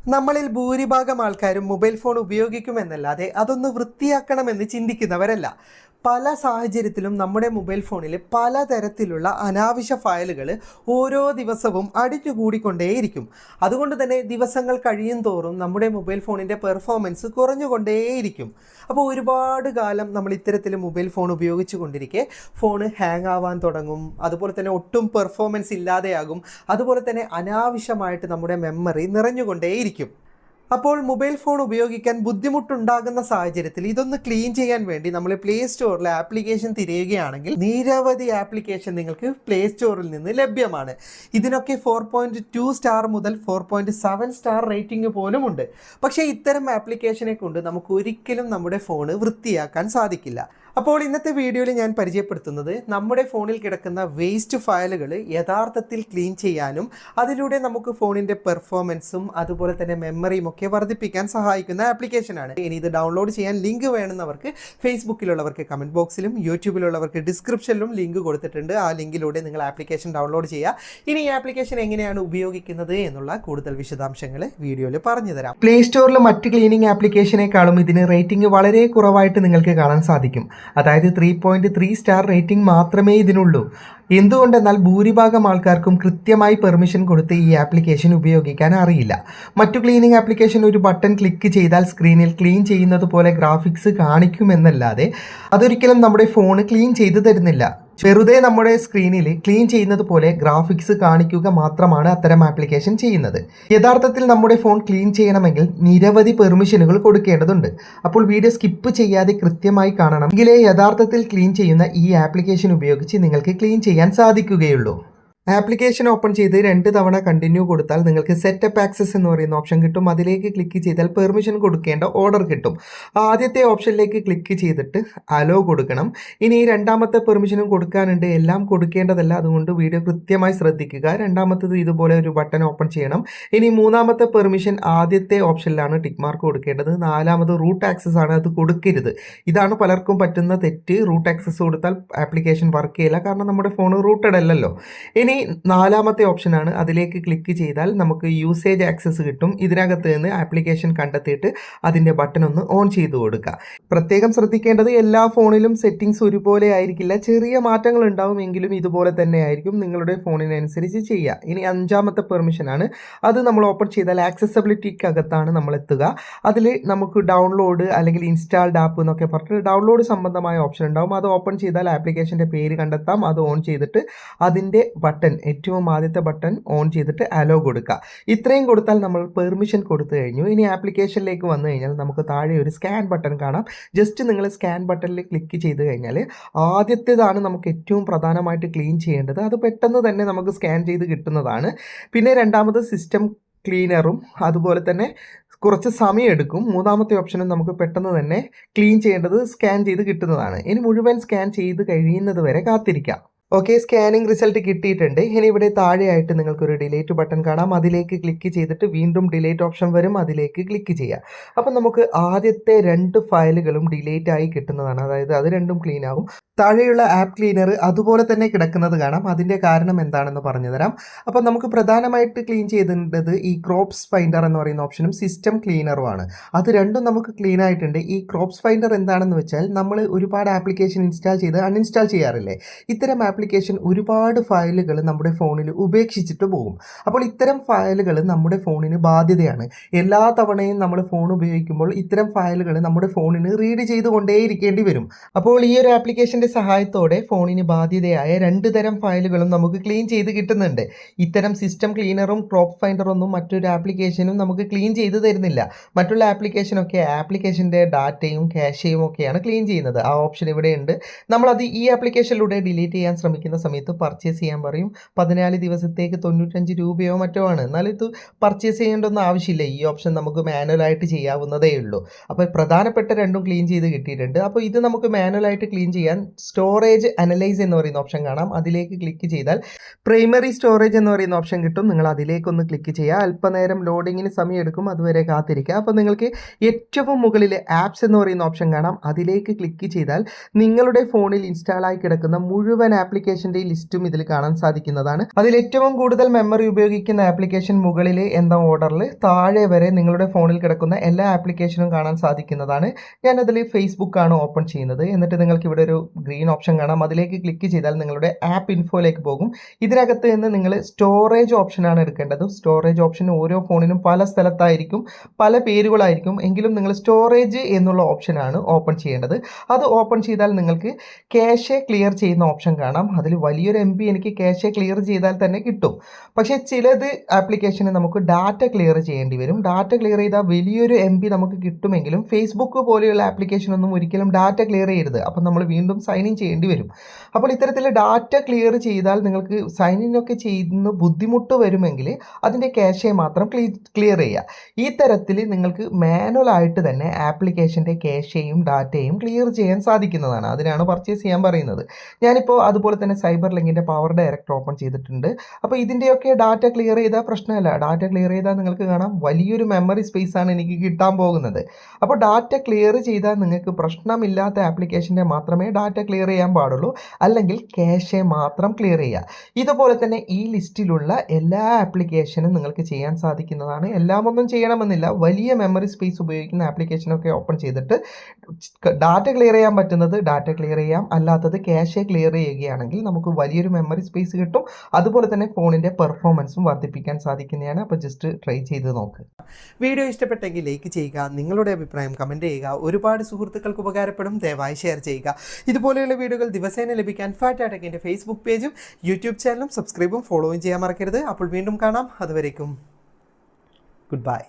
നമ്മളിൽ ഭൂരിഭാഗം ആൾക്കാരും മൊബൈൽ ഫോൺ ഉപയോഗിക്കുമെന്നല്ലാതെ അതൊന്ന് വൃത്തിയാക്കണമെന്ന് ചിന്തിക്കുന്നവരല്ല. പല സാഹചര്യത്തിലും നമ്മുടെ മൊബൈൽ ഫോണിൽ പലതരത്തിലുള്ള അനാവശ്യ ഫയലുകൾ ഓരോ ദിവസവും അടിഞ്ഞുകൂടിക്കൊണ്ടേയിരിക്കും അതുകൊണ്ട് തന്നെ ദിവസങ്ങൾ കഴിയും തോറും നമ്മുടെ മൊബൈൽ ഫോണിന്റെ പെർഫോമൻസ് കുറഞ്ഞുകൊണ്ടേയിരിക്കും. അപ്പോൾ ഒരുപാട് കാലം നമ്മൾ ഇത്തരത്തിൽ മൊബൈൽ ഫോൺ ഉപയോഗിച്ചു കൊണ്ടിരിക്കെ ഫോണ് ഹാങ് ആവാൻ തുടങ്ങും. അതുപോലെ തന്നെ ഒട്ടും പെർഫോമൻസ് ഇല്ലാതെയാകും. അതുപോലെ തന്നെ അനാവശ്യമായിട്ട് നമ്മുടെ മെമ്മറി നിറഞ്ഞുകൊണ്ടേയിരിക്കും. അപ്പോൾ മൊബൈൽ ഫോൺ ഉപയോഗിക്കാൻ ബുദ്ധിമുട്ടുണ്ടാകുന്ന സാഹചര്യത്തിൽ ഇതൊന്ന് ക്ലീൻ ചെയ്യാൻ വേണ്ടി നമ്മൾ പ്ലേ സ്റ്റോറിലെ ആപ്ലിക്കേഷൻ തിരയുകയാണെങ്കിൽ നിരവധി ആപ്ലിക്കേഷൻ നിങ്ങൾക്ക് പ്ലേ സ്റ്റോറിൽ നിന്ന് ലഭ്യമാണ്. ഇതിനൊക്കെ ഫോർ പോയിന്റ് ടു സ്റ്റാർ മുതൽ four point seven star rating പോലും ഉണ്ട്. പക്ഷേ ഇത്തരം ആപ്ലിക്കേഷനെ കൊണ്ട് നമുക്ക് ഒരിക്കലും നമ്മുടെ ഫോൺ വൃത്തിയാക്കാൻ സാധിക്കില്ല. അപ്പോൾ ഇന്നത്തെ വീഡിയോയിൽ ഞാൻ പരിചയപ്പെടുത്തുന്നത് നമ്മുടെ ഫോണിൽ കിടക്കുന്ന വേസ്റ്റ് ഫയലുകൾ യഥാർത്ഥത്തിൽ ക്ലീൻ ചെയ്യാനും അതിലൂടെ നമുക്ക് ഫോണിന്റെ പെർഫോമൻസും അതുപോലെ തന്നെ മെമ്മറിയും ഒക്കെ വർദ്ധിപ്പിക്കാൻ സഹായിക്കുന്ന ആപ്ലിക്കേഷനാണ് ഇനി ഇത് ഡൗൺലോഡ് ചെയ്യാൻ ലിങ്ക് വേണമെന്നവർക്ക് ഫേസ്ബുക്കിലുള്ളവർക്ക് കമന്റ് ബോക്സിലും യൂട്യൂബിലുള്ളവർക്ക് ഡിസ്ക്രിപ്ഷനിലും ലിങ്ക് കൊടുത്തിട്ടുണ്ട്. ആ ലിങ്കിലൂടെ നിങ്ങൾ ആപ്ലിക്കേഷൻ ഡൗൺലോഡ് ചെയ്യുക. ഇനി ഈ ആപ്ലിക്കേഷൻ എങ്ങനെയാണ് ഉപയോഗിക്കുന്നത് എന്നുള്ള കൂടുതൽ വിശദാംശങ്ങൾ വീഡിയോയിൽ പറഞ്ഞു തരാം പ്ലേ സ്റ്റോറിൽ മറ്റ് ക്ലീനിങ് ആപ്ലിക്കേഷനേക്കാളും ഇതിന് റേറ്റിംഗ് വളരെ കുറവായിട്ട് നിങ്ങൾക്ക് കാണാൻ സാധിക്കും. അതായത് three point three star rating മാത്രമേ ഇതിനുള്ളൂ. എന്തുകൊണ്ടെന്നാൽ ഭൂരിഭാഗം ആൾക്കാർക്കും കൃത്യമായി പെർമിഷൻ കൊടുത്ത് ഈ ആപ്ലിക്കേഷൻ ഉപയോഗിക്കാൻ അറിയില്ല. മറ്റു ക്ലീനിങ് ആപ്ലിക്കേഷൻ ഒരു ബട്ടൺ ക്ലിക്ക് ചെയ്താൽ സ്ക്രീനിൽ ക്ലീൻ ചെയ്യുന്നത് പോലെ ഗ്രാഫിക്സ് കാണിക്കുമെന്നല്ലാതെ അതൊരിക്കലും നമ്മുടെ ഫോൺ ക്ലീൻ ചെയ്തു തരുന്നില്ല. വെറുതെ നമ്മുടെ സ്ക്രീനിൽ ക്ലീൻ ചെയ്യുന്നത് പോലെ ഗ്രാഫിക്സ് കാണിക്കുക മാത്രമാണ് അത്തരം ആപ്ലിക്കേഷൻ ചെയ്യുന്നത്. യഥാർത്ഥത്തിൽ നമ്മുടെ ഫോൺ ക്ലീൻ ചെയ്യണമെങ്കിൽ നിരവധി പെർമിഷനുകൾ കൊടുക്കേണ്ടതുണ്ട്. അപ്പോൾ വീഡിയോ സ്കിപ്പ് ചെയ്യാതെ കൃത്യമായി കാണണം. എങ്കിലേ യഥാർത്ഥത്തിൽ ക്ലീൻ ചെയ്യുന്ന ഈ ആപ്ലിക്കേഷൻ ഉപയോഗിച്ച് നിങ്ങൾക്ക് ക്ലീൻ ചെയ്യാൻ സാധിക്കുകയുള്ളൂ. ആപ്ലിക്കേഷൻ ഓപ്പൺ ചെയ്ത് രണ്ട് തവണ കണ്ടിന്യൂ കൊടുത്താൽ നിങ്ങൾക്ക് സെറ്റപ്പ് ആക്സസ് എന്ന് പറയുന്ന ഓപ്ഷൻ കിട്ടും. അതിലേക്ക് ക്ലിക്ക് ചെയ്താൽ പെർമിഷൻ കൊടുക്കേണ്ട ഓർഡർ കിട്ടും. ആദ്യത്തെ ഓപ്ഷനിലേക്ക് ക്ലിക്ക് ചെയ്തിട്ട് അലോ കൊടുക്കണം. ഇനി രണ്ടാമത്തെ പെർമിഷനും കൊടുക്കാനുണ്ട്. എല്ലാം കൊടുക്കേണ്ടതല്ല. അതുകൊണ്ട് വീഡിയോ കൃത്യമായി ശ്രദ്ധിക്കുക. രണ്ടാമത്തത് ഇതുപോലെ ഒരു ബട്ടൺ ഓപ്പൺ ചെയ്യണം. ഇനി മൂന്നാമത്തെ പെർമിഷൻ ആദ്യത്തെ ഓപ്ഷനിലാണ് ടിക്ക് മാർക്ക് കൊടുക്കേണ്ടത്. നാലാമത് റൂട്ട് ആക്സസ് ആണ് അത് കൊടുക്കരുത്. ഇതാണ് പലർക്കും പറ്റുന്ന തെറ്റ്. റൂട്ട് ആക്സസ് കൊടുത്താൽ ആപ്ലിക്കേഷൻ വർക്ക് ചെയ്യില്ല. കാരണം നമ്മുടെ ഫോൺ റൂട്ടഡ് അല്ലല്ലോ. ഇനി നാലാമത്തെ ഓപ്ഷനാണ് അതിലേക്ക് ക്ലിക്ക് ചെയ്താൽ നമുക്ക് യൂസേജ് ആക്സസ് കിട്ടും. ഇതിനകത്ത് നിന്ന് ആപ്ലിക്കേഷൻ കണ്ടെത്തിയിട്ട് അതിന്റെ ബട്ടൺ ഒന്ന് ഓൺ ചെയ്ത് കൊടുക്കുക പ്രത്യേകം ശ്രദ്ധിക്കേണ്ടത് എല്ലാ ഫോണിലും സെറ്റിങ്സ് ഒരുപോലെ ആയിരിക്കില്ല. ചെറിയ മാറ്റങ്ങൾ ഉണ്ടാവും എങ്കിലും ഇതുപോലെ തന്നെ ആയിരിക്കും. നിങ്ങളുടെ ഫോണിനനുസരിച്ച് ചെയ്യുക. ഇനി അഞ്ചാമത്തെ പെർമിഷനാണ് അത് നമ്മൾ ഓപ്പൺ ചെയ്താൽ ആക്സസബിലിറ്റിക്കകത്താണ് നമ്മൾ എത്തുക. അതിൽ നമുക്ക് ഡൗൺലോഡ് അല്ലെങ്കിൽ ഇൻസ്റ്റാൾഡ് ആപ്പ് എന്നൊക്കെ പറഞ്ഞിട്ട് ഡൗൺലോഡ് സംബന്ധമായ ഓപ്ഷൻ ഉണ്ടാവും. അത് ഓപ്പൺ ചെയ്താൽ ആപ്ലിക്കേഷന്റെ പേര് കണ്ടെത്താം. അത് ഓൺ ചെയ്തിട്ട് അതിന്റെ ബട്ടൺ ഏറ്റവും ആദ്യത്തെ ബട്ടൺ ഓൺ ചെയ്തിട്ട് അലോ കൊടുക്കുക. ഇത്രയും കൊടുത്താൽ നമ്മൾ പെർമിഷൻ കൊടുത്തു കഴിഞ്ഞു. ഇനി ആപ്ലിക്കേഷനിലേക്ക് വന്നു കഴിഞ്ഞാൽ നമുക്ക് താഴെ ഒരു സ്കാൻ ബട്ടൺ കാണാം. ജസ്റ്റ് നിങ്ങൾ സ്കാൻ ബട്ടണിൽ ക്ലിക്ക് ചെയ്ത് കഴിഞ്ഞാൽ ആദ്യത്തേതാണ് നമുക്ക് ഏറ്റവും പ്രധാനമായിട്ട് ക്ലീൻ ചെയ്യേണ്ടത്. അത് പെട്ടെന്ന് തന്നെ നമുക്ക് സ്കാൻ ചെയ്ത് കിട്ടുന്നതാണ്. പിന്നെ രണ്ടാമത് സിസ്റ്റം ക്ലീനറും അതുപോലെ തന്നെ കുറച്ച് സമയം എടുക്കും. മൂന്നാമത്തെ ഓപ്ഷനും നമുക്ക് പെട്ടെന്ന് തന്നെ ക്ലീൻ ചെയ്യേണ്ടത് സ്കാൻ ചെയ്ത് കിട്ടുന്നതാണ്. ഇനി മുഴുവൻ സ്കാൻ ചെയ്ത് കഴിയുന്നത് വരെ കാത്തിരിക്കാം. ഓക്കെ സ്കാനിങ് റിസൾട്ട് കിട്ടിയിട്ടുണ്ട്. ഇനി ഇവിടെ താഴെയായിട്ട് നിങ്ങൾക്കൊരു ഡിലേറ്റ് ബട്ടൺ കാണാം. അതിലേക്ക് ക്ലിക്ക് ചെയ്തിട്ട് വീണ്ടും ഡിലേറ്റ് ഓപ്ഷൻ വരും. അതിലേക്ക് ക്ലിക്ക് ചെയ്യാം. അപ്പം നമുക്ക് ആദ്യത്തെ രണ്ട് ഫയലുകളും ഡിലേറ്റ് ആയി കിട്ടുന്നതാണ്. അതായത് അത് രണ്ടും ക്ലീൻ ആകും. താഴെയുള്ള ആപ്പ് ക്ലീനർ അതുപോലെ തന്നെ കിടക്കുന്നത് കാണാം. അതിന്റെ കാരണം എന്താണെന്ന് പറഞ്ഞു തരാം. അപ്പം നമുക്ക് പ്രധാനമായിട്ട് ക്ലീൻ ചെയ്തിട്ടുള്ളത് ഈ ക്രോപ്സ് ഫൈൻഡർ എന്ന് പറയുന്ന ഓപ്ഷനും സിസ്റ്റം ക്ലീനറുമാണ് അത് രണ്ടും നമുക്ക് ക്ലീൻ ആയിട്ടുണ്ട്. ഈ ക്രോപ്സ് ഫൈൻഡർ എന്താണെന്ന് വെച്ചാൽ നമ്മൾ ഒരുപാട് ആപ്ലിക്കേഷൻ ഇൻസ്റ്റാൾ ചെയ്ത് അൺഇൻസ്റ്റാൾ ചെയ്യാറില്ലേ? ഇത്തരം ആപ്ലിക്കേഷൻ ഒരുപാട് ഫയലുകൾ നമ്മുടെ ഫോണിൽ ഉപേക്ഷിച്ചിട്ട് പോകും. അപ്പോൾ ഇത്തരം ഫയലുകൾ നമ്മുടെ ഫോണിന് ബാധ്യതയാണ്. എല്ലാ തവണയും നമ്മൾ ഫോൺ ഉപയോഗിക്കുമ്പോൾ ഇത്തരം ഫയലുകൾ നമ്മുടെ ഫോണിന് റീഡ് ചെയ്തുകൊണ്ടേയിരിക്കേണ്ടി വരും. അപ്പോൾ ഈ ഒരു ആപ്ലിക്കേഷന്റെ സഹായത്തോടെ ഫോണിന് ബാധ്യതയായ രണ്ട് തരം ഫയലുകളും നമുക്ക് ക്ലീൻ ചെയ്ത് കിട്ടുന്നുണ്ട്. ഇത്തരം സിസ്റ്റം ക്ലീനറും ക്രോപ്പ് ഫൈൻഡറൊന്നും മറ്റൊരു ആപ്ലിക്കേഷനും നമുക്ക് ക്ലീൻ ചെയ്ത് തരുന്നില്ല. മറ്റുള്ള ആപ്ലിക്കേഷനൊക്കെ ആപ്ലിക്കേഷന്റെ ഡാറ്റയും ക്യാഷയും ഒക്കെയാണ് ക്ലീൻ ചെയ്യുന്നത്. ആ ഓപ്ഷൻ ഇവിടെയുണ്ട്. നമ്മളത് ഈ ആപ്ലിക്കേഷനിലൂടെ ഡിലീറ്റ് ചെയ്യാൻ ശ്രമിക്കുന്ന സമയത്ത് പർച്ചേസ് ചെയ്യാൻ പറയും. പതിനാല് ദിവസത്തേക്ക് തൊണ്ണൂറ്റഞ്ച് രൂപയോ മറ്റോ ആണ്. എന്നാലും ഇത് പർച്ചേസ് ചെയ്യേണ്ടൊന്നും ആവശ്യമില്ല. ഈ ഓപ്ഷൻ നമുക്ക് മാനുവലായിട്ട് ചെയ്യാവുന്നതേ ഉള്ളൂ. അപ്പോൾ പ്രധാനപ്പെട്ട രണ്ടും ക്ലീൻ ചെയ്ത് കിട്ടിയിട്ടുണ്ട്. അപ്പോൾ ഇത് നമുക്ക് മാനുവലായിട്ട് ക്ലീൻ ചെയ്യാൻ സ്റ്റോറേജ് അനലൈസ് എന്ന് പറയുന്ന ഓപ്ഷൻ കാണാം. അതിലേക്ക് ക്ലിക്ക് ചെയ്താൽ പ്രൈമറി സ്റ്റോറേജ് എന്ന് പറയുന്ന ഓപ്ഷൻ കിട്ടും. നിങ്ങൾ അതിലേക്കൊന്ന് ക്ലിക്ക് ചെയ്യുക. അല്പനേരം ലോഡിങ്ങിന് സമയം എടുക്കും. അതുവരെ കാത്തിരിക്കുക. അപ്പോൾ നിങ്ങൾക്ക് ഏറ്റവും മുകളിൽ ആപ്സ് എന്ന് പറയുന്ന ഓപ്ഷൻ കാണാം. അതിലേക്ക് ക്ലിക്ക് ചെയ്താൽ നിങ്ങളുടെ ഫോണിൽ ഇൻസ്റ്റാൾ ആയി കിടക്കുന്ന മുഴുവൻ ആപ്ലിക്കേഷന്റെ ലിസ്റ്റും ഇതിൽ കാണാൻ സാധിക്കുന്നതാണ്. അതിൽ ഏറ്റവും കൂടുതൽ മെമ്മറി ഉപയോഗിക്കുന്ന ആപ്ലിക്കേഷൻ മുകളിൽ എന്ന ഓർഡറിൽ താഴെ വരെ നിങ്ങളുടെ ഫോണിൽ കിടക്കുന്ന എല്ലാ ആപ്ലിക്കേഷനും കാണാൻ സാധിക്കുന്നതാണ്. ഞാനതിൽ ഫേസ്ബുക്ക് ആണ് ഓപ്പൺ ചെയ്യുന്നത്. എന്നിട്ട് നിങ്ങൾക്ക് ഇവിടെ ഒരു ഗ്രീൻ ഓപ്ഷൻ കാണാം. അതിലേക്ക് ക്ലിക്ക് ചെയ്താൽ നിങ്ങളുടെ ആപ്പ് ഇൻഫോയിലേക്ക് പോകും. ഇതിനകത്ത് നിന്ന് നിങ്ങൾ സ്റ്റോറേജ് ഓപ്ഷനാണ് എടുക്കേണ്ടത്. സ്റ്റോറേജ് ഓപ്ഷൻ ഓരോ ഫോണിനും പല സ്ഥലത്തായിരിക്കും പല പേരുകളായിരിക്കും. എങ്കിലും നിങ്ങൾ സ്റ്റോറേജ് എന്നുള്ള ഓപ്ഷനാണ് ഓപ്പൺ ചെയ്യേണ്ടത്. അത് ഓപ്പൺ ചെയ്താൽ നിങ്ങൾക്ക് ക്യാഷെ ക്ലിയർ ചെയ്യുന്ന ഓപ്ഷൻ കാണാം. അതിൽ വലിയൊരു എം ബി എനിക്ക് ക്യാഷ് ക്ലിയർ ചെയ്താൽ തന്നെ കിട്ടും. പക്ഷേ ചിലത് ആപ്ലിക്കേഷന് നമുക്ക് ഡാറ്റ ക്ലിയർ ചെയ്യേണ്ടി വരും. ഡാറ്റ ക്ലിയർ ചെയ്താൽ വലിയൊരു എം ബി നമുക്ക് കിട്ടുമെങ്കിലും ഫേസ്ബുക്ക് പോലെയുള്ള ആപ്ലിക്കേഷനൊന്നും ഒരിക്കലും ഡാറ്റ ക്ലിയർ ചെയ്യരുത്. അപ്പം നമ്മൾ വീണ്ടും സൈൻ ഇൻ ചെയ്യേണ്ടി വരും. അപ്പോൾ ഇത്തരത്തിൽ ഡാറ്റ ക്ലിയർ ചെയ്താൽ നിങ്ങൾക്ക് സൈൻ ഇൻ ഒക്കെ ചെയ്യുന്ന ബുദ്ധിമുട്ട് വരുമെങ്കിൽ അതിന്റെ ക്യാഷെ മാത്രം ക്ലിയർ ചെയ്യുക. ഈ തരത്തിൽ നിങ്ങൾക്ക് മാനുവലായിട്ട് തന്നെ ആപ്ലിക്കേഷന്റെ ക്യാഷെയും ഡാറ്റയും ക്ലിയർ ചെയ്യാൻ സാധിക്കുന്നതാണ്. അതിനാണ് പർച്ചേസ് ചെയ്യാൻ പറയുന്നത്. ഞാനിപ്പോൾ അതുപോലെ തന്നെ സൈബർ ലിങ്കിന്റെ പവർ ഡയറക്റ്റ് ഓപ്പൺ ചെയ്തിട്ടുണ്ട്. അപ്പോൾ ഇതിന്റെയൊക്കെ ഡാറ്റ ക്ലിയർ ചെയ്താൽ പ്രശ്നമല്ല. ഡാറ്റ ക്ലിയർ ചെയ്താൽ നിങ്ങൾക്ക് കാണാം വലിയൊരു മെമ്മറി സ്പേസ് ആണ് എനിക്ക് കിട്ടാൻ പോകുന്നത്. അപ്പോൾ ഡാറ്റ ക്ലിയർ ചെയ്താൽ നിങ്ങൾക്ക് പ്രശ്നമില്ലാത്ത ആപ്ലിക്കേഷന്റെ മാത്രമേ ഡാറ്റ ക്ലിയർ ചെയ്യാൻ പാടുള്ളൂ. അല്ലെങ്കിൽ ക്യാഷെ മാത്രം ക്ലിയർ ചെയ്യുക ഇതുപോലെ തന്നെ ഈ ലിസ്റ്റിലുള്ള എല്ലാ ആപ്ലിക്കേഷനും നിങ്ങൾക്ക് ചെയ്യാൻ സാധിക്കുന്നതാണ്. എല്ലാം ഒന്നും ചെയ്യണമെന്നില്ല. വലിയ മെമ്മറി സ്പേസ് ഉപയോഗിക്കുന്ന ആപ്ലിക്കേഷനൊക്കെ ഓപ്പൺ ചെയ്തിട്ട് ഡാറ്റ ക്ലിയർ ചെയ്യാൻ പറ്റുന്നത് ഡാറ്റ ക്ലിയർ ചെയ്യാം. അല്ലാത്തത് ക്യാഷെ ക്ലിയർ ചെയ്യുകയാണെങ്കിൽ നമുക്ക് വലിയൊരു മെമ്മറി സ്പേസ് കിട്ടും. അതുപോലെ തന്നെ ഫോണിന്റെ പെർഫോമൻസും വർദ്ധിപ്പിക്കാൻ സാധിക്കുന്നതാണ്. അപ്പോൾ ജസ്റ്റ് ട്രൈ ചെയ്ത് നോക്ക്. വീഡിയോ ഇഷ്ടപ്പെട്ടെങ്കിൽ ലൈക്ക് ചെയ്യുക നിങ്ങളുടെ അഭിപ്രായം കമന്റ് ചെയ്യുക ഒരുപാട് സുഹൃത്തുക്കൾക്ക് ഉപകാരപ്പെടും. ദയവായി ഷെയർ ചെയ്യുക. ഇതുപോലെയുള്ള വീഡിയോകൾ ദിവസേന ലഭിക്കാൻ ഫാറ്റ് അടക്കിന്റെ ഫേസ്ബുക്ക് പേജും യൂട്യൂബ് ചാനലും സബ്സ്ക്രൈബും ഫോളോയും ചെയ്യാൻ മറക്കരുത്. അപ്പോൾ വീണ്ടും കാണാം. അതുവരേക്കും. Good bye